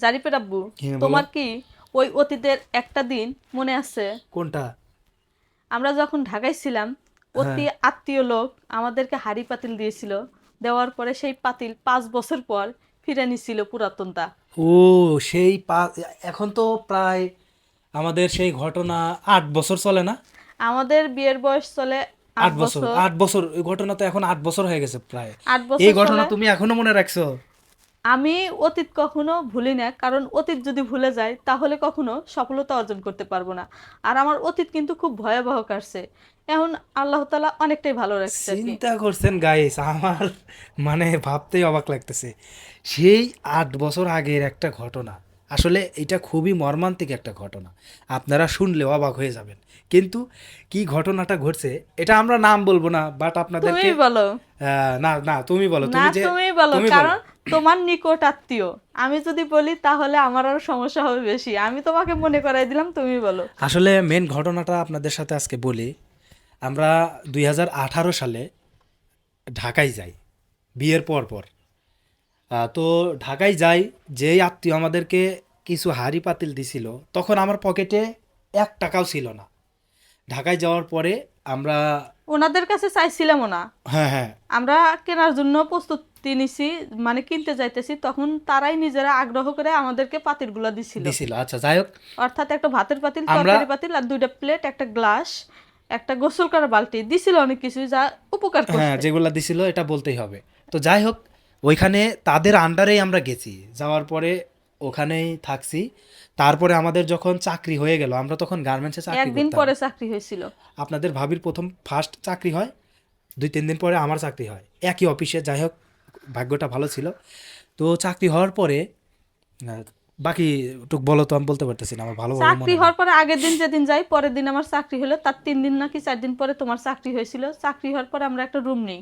জারিপের আব্বু তোমার কি ওই অতীতের একটা দিন মনে আছে? কোনটা? আমরা যখন ঢাকায় ছিলাম অতি হ্যাঁ। আত্মীয় লোক আমাদেরকে হাড়ি পাতিল দিয়েছিল। দেওয়ার পরে সেই পাতিল পাঁচ বছর পর ফিরে নিছিল পুরাতনটা ও সেই পা- এখন তো প্রায় আমাদের সেই ঘটনা আট বছর চলে না? আমাদের বিয়ের বয়স চলে আট বছর আট বছর ওই ঘটনা তো এখন আট বছর হয়ে গেছে প্রায়। আট বছর এই ঘটনা তুমি এখনও মনে রাখছো? আমি অতীত কখনো ভুলি না কারণ অতীত যদি ভুলে যায় তাহলে কখনো সফলতা অর্জন করতে পারব না। আর আমার অতীত কিন্তু খুব ভয়াবহ কাটছে। এখন আল্লাহ তালা অনেকটাই ভালো রাখছে চিন্তা করছেন গাইস আমার মানে ভাবতেই অবাক লাগতেছে। সেই আট বছর আগের একটা ঘটনা আসলে এটা খুবই মর্মান্তিক একটা ঘটনা। আপনারা শুনলে অবাক হয়ে যাবেন। কিন্তু কি ঘটনাটা ঘটছে এটা আমরা নাম বলব না বাট আপনাদের বলো। না না তুমি বলো তুমি যে তুমি বলো। কারণ তোমার নিকট আত্মীয়। আমি যদি বলি, তাহলে আমার আরও সমস্যা হবে বেশি। আমি তোমাকে মনে করাই দিলাম, তুমি বলো। আসলে মেন ঘটনাটা আপনাদের সাথে আজকে বলি। আমরা দুই হাজার আঠারো সালে ঢাকায় যাই, বিয়ের পর পর। তো ঢাকায় যাই, যেই আত্মীয় আমাদেরকে কিছু হাড়ি পাতিল দিছিল, তখন আমার পকেটে এক টাকাও ছিল না। ঢাকায় যাওয়ার পরে আমরা ওনাদের কাছে চাইছিলামও না। হ্যাঁ হ্যাঁ। আমরা কেনার জন্য প্রস্তুতি নিছি মানে কিনতে যাইতেছি তখন তারাই নিজেরা আগ্রহ করে আমাদেরকে পাতিলগুলো দিছিল। দিছিল আচ্ছা যাই হোক। অর্থাৎ একটা ভাতের পাতিল তরকারি পাতিল আর দুইটা প্লেট একটা গ্লাস একটা গোসল করার বালতি দিছিল অনেক কিছু যা উপকার হ্যাঁ যেগুলা দিছিল এটা বলতেই হবে। তো যাই হোক ওইখানে তাদের আন্ডারেই আমরা গেছি। যাওয়ার পরে ওখানেই থাকছি। তারপরে আমাদের যখন চাকরি হয়ে গেল আমরা তখন গার্মেন্টসে চাকরি একদিন পরে চাকরি হয়েছিল। আপনাদের ভাবির প্রথম ফার্স্ট চাকরি হয় দুই তিন দিন পরে আমার চাকরি হয়। একই অফিসে যাই হোক ভাগ্যটা ভালো ছিল। তো চাকরি হওয়ার পরে বাকি টুক বলো তো আমি বলতে পারতেছি না আমার ভালো চাকরি হওয়ার পরে আগের দিন যেদিন যাই পরের দিন আমার চাকরি হলো তার তিন দিন নাকি চার দিন পরে তোমার চাকরি হয়েছিল। চাকরি হওয়ার পরে আমরা একটা রুম নিই।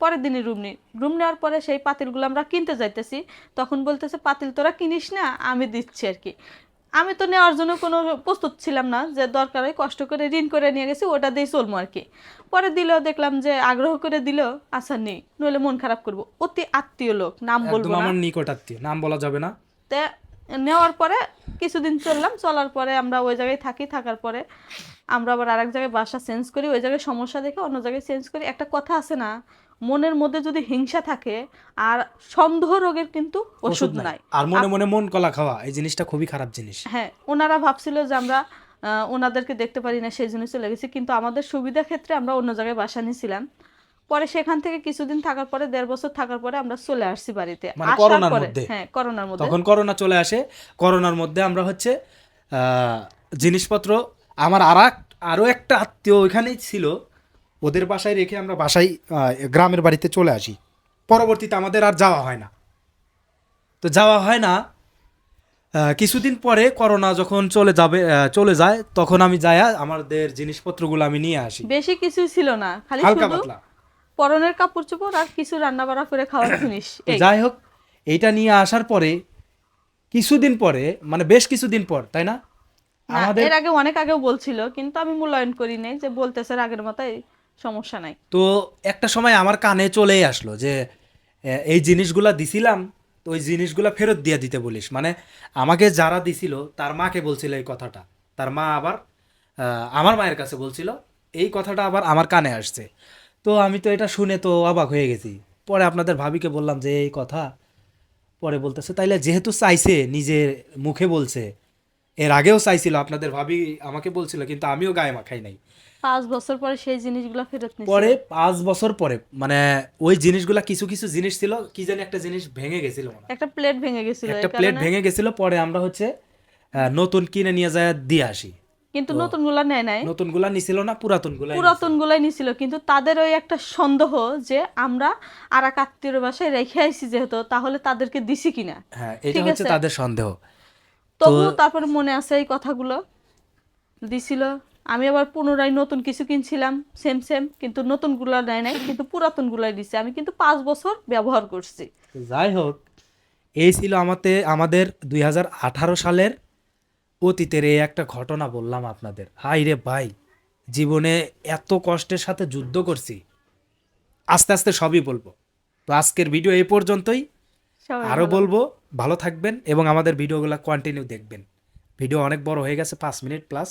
পরের দিনই রুম নিই রুম নেওয়ার পরে সেই পাতিলগুলো আমরা কিনতে যাইতেছি। তখন বলতেছে পাতিল তোরা কিনিস না আমি দিচ্ছি আর কি। আমি তো নেওয়ার জন্য কোনো প্রস্তুত ছিলাম না যে দরকার হয় কষ্ট করে ঋণ করে নিয়ে গেছি ওটা দিয়ে চলবো আর কি। পরে দিলেও দেখলাম যে আগ্রহ করে দিলেও আচ্ছা নেই নইলে মন খারাপ করব। অতি আত্মীয় লোক নাম বলব না। আমার নিকট আত্মীয় নাম বলা যাবে না। তে নেওয়ার পরে কিছুদিন চললাম চলার পরে আমরা ওই জায়গায় থাকি থাকার পরে আমরা আবার আরেক জায়গায় বাসা চেঞ্জ করি ওই জায়গায় সমস্যা দেখে অন্য জায়গায় চেঞ্জ করি। একটা কথা আছে না মনের মধ্যে যদি হিংসা থাকে আর সন্দেহ রোগের কিন্তু ওষুধ নাই। আর মনে মনে মন কলা খাওয়া এই জিনিসটা খুবই খারাপ জিনিস। হ্যাঁ ওনারা ভাবছিল যে আমরা ওনাদেরকে দেখতে পারি না সেই জন্য চলে গেছি কিন্তু আমাদের সুবিধা ক্ষেত্রে আমরা অন্য জায়গায় বাসা নিয়েছিলাম। পরে সেখান থেকে কিছুদিন থাকার পরে দেড় বছর থাকার পরে আমরা চলে আসছি বাড়িতে। মানে করোনার মধ্যে? হ্যাঁ করোনার মধ্যে। তখন করোনা চলে আসে। করোনার মধ্যে আমরা হচ্ছে আহ, জিনিসপত্র আমার আর আরও একটা আত্মীয় ওইখানেই ছিল। ওদের বাসায় রেখে আমরা বাসায় গ্রামের বাড়িতে চলে আসি। পরবর্তীতে আমাদের আর যাওয়া হয় না। তো যাওয়া হয় না। কিছুদিন পরে করোনা যখন চলে যাবে চলে যায় তখন আমি যাই আমাদের জিনিসপত্রগুলো আমি নিয়ে আসি। বেশি কিছুই ছিল না খালি হালকা শুধু পাতলা। পরনের কাপড় চোপড় আর কিছু রান্না বাড়া করে খাওয়ার জিনিস যাই হোক এইটা নিয়ে আসার পরে কিছুদিন পরে মানে বেশ কিছুদিন পর তাই না? আমাদের এর আগে অনেক আগেও বলছিল কিন্তু আমি মূল্যায়ন করি নাই যে বলতেছে আগের মতোই সমস্যা নাই। তো একটা সময় আমার কানে চলেই আসলো যে এই জিনিসগুলা দিছিলাম, তো ওই জিনিসগুলা ফেরত দিয়ে দিতে বলিস। মানে আমাকে যারা দিছিল, তার মাকে বলছিল এই কথাটা। তার মা আবার আমার মায়ের কাছে বলছিল, এই কথাটা আবার আমার কানে আসছে। তো আমি তো এটা শুনে তো অবাক হয়ে গেছি। পরে আপনাদের ভাবিকে বললাম যে, এই কথা। পরে বলতেছে, তাইলে যেহেতু চাইছে, নিজের মুখে বলছে, এর আগেও চাইছিল। আপনাদের ভাবি আমাকে বলছিল, কিন্তু আমিও গায়ে মাখাই নাই। পাঁচ বছর পরে সেই জিনিসগুলো ফেরত নিচ্ছে পরে পাঁচ বছর পরে মানে ওই জিনিসগুলা কিছু কিছু জিনিস ছিল কি জানি একটা জিনিস ভেঙে গেছিল একটা প্লেট ভেঙে গেছিল একটা প্লেট ভেঙে গেছিল পরে আমরা হচ্ছে নতুন কিনে নিয়ে যায় দিয়ে আসি। কিন্তু নতুনগুলা নেয় নাই। নতুনগুলা নিছিল না পুরাতনগুলা পুরাতন গুলাই নিছিল কিন্তু তাদের ওই একটা সন্দেহ যে আমরা আর এক আত্মীয় বাসায় রেখে আইছি যেহেতু তাহলে তাদেরকে দিছি কিনা? হ্যাঁ এটা ঠিক হচ্ছে আছে। তাদের সন্দেহ। তবু তারপরে মনে আছে এই কথাগুলো। দিছিল। আমি আবার পুনরায় নতুন কিছু কিনছিলাম সেম সেম কিন্তু নতুনগুলা নেয় নাই কিন্তু পুরাতন গুলাই দিছে। আমি কিন্তু পাঁচ বছর ব্যবহার করছি। যাই হোক এই ছিল আমাদের আমাদের দুই সালের অতীতের এই একটা ঘটনা বললাম আপনাদের। হাই রে ভাই জীবনে এত কষ্টের সাথে যুদ্ধ করছি। আস্তে আস্তে সবই বলব। তো আজকের ভিডিও এই পর্যন্তই। আরও বলব ভালো থাকবেন এবং আমাদের ভিডিওগুলো কন্টিনিউ দেখবেন। ভিডিও অনেক বড় হয়ে গেছে পাঁচ মিনিট প্লাস